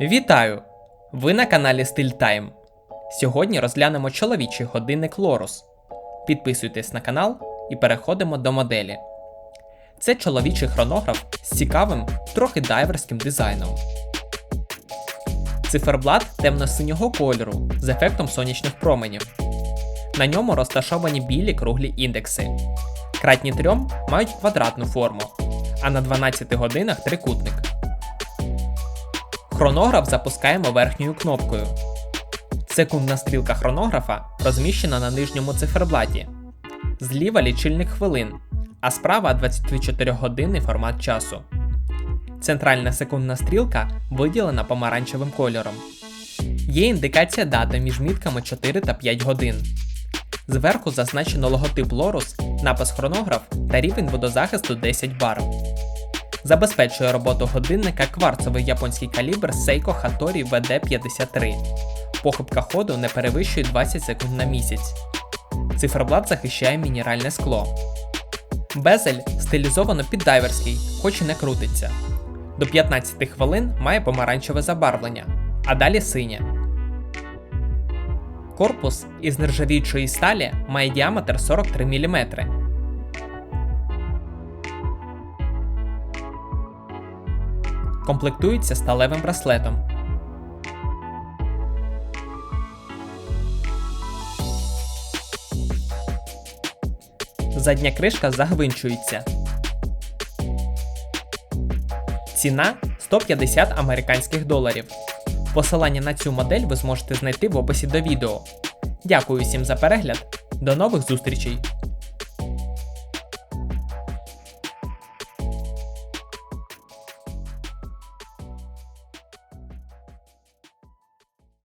Вітаю! Ви на каналі Стиль Тайм. Сьогодні розглянемо чоловічий годинник Лорус. Підписуйтесь на канал і переходимо до моделі. Це чоловічий хронограф з цікавим, трохи дайверським дизайном. Циферблат темно-синього кольору з ефектом сонячних променів. На ньому розташовані білі круглі індекси. Кратні трьом мають квадратну форму, а на 12 годинах трикутник. Хронограф запускаємо верхньою кнопкою. Секундна стрілка хронографа розміщена на нижньому циферблаті. Зліва лічильник хвилин, а справа 24-годинний формат часу. Центральна секундна стрілка виділена помаранчевим кольором. Є індикація дати між мітками 4 та 5 годин. Зверху зазначено логотип Lorus, напис хронограф та рівень водозахисту 10 бар. Забезпечує роботу годинника кварцовий японський калібр Seiko Hattori VD53. Похибка ходу не перевищує 20 секунд на місяць. Циферблат захищає мінеральне скло. Безель стилізовано під дайверський, хоч і не крутиться. До 15 хвилин має помаранчеве забарвлення, а далі синє. Корпус із нержавіючої сталі має діаметр 43 мм. Комплектується сталевим браслетом. Задня кришка загвинчується. Ціна 150 американських доларів. Посилання на цю модель ви зможете знайти в описі до відео. Дякую всім за перегляд. До нових зустрічей!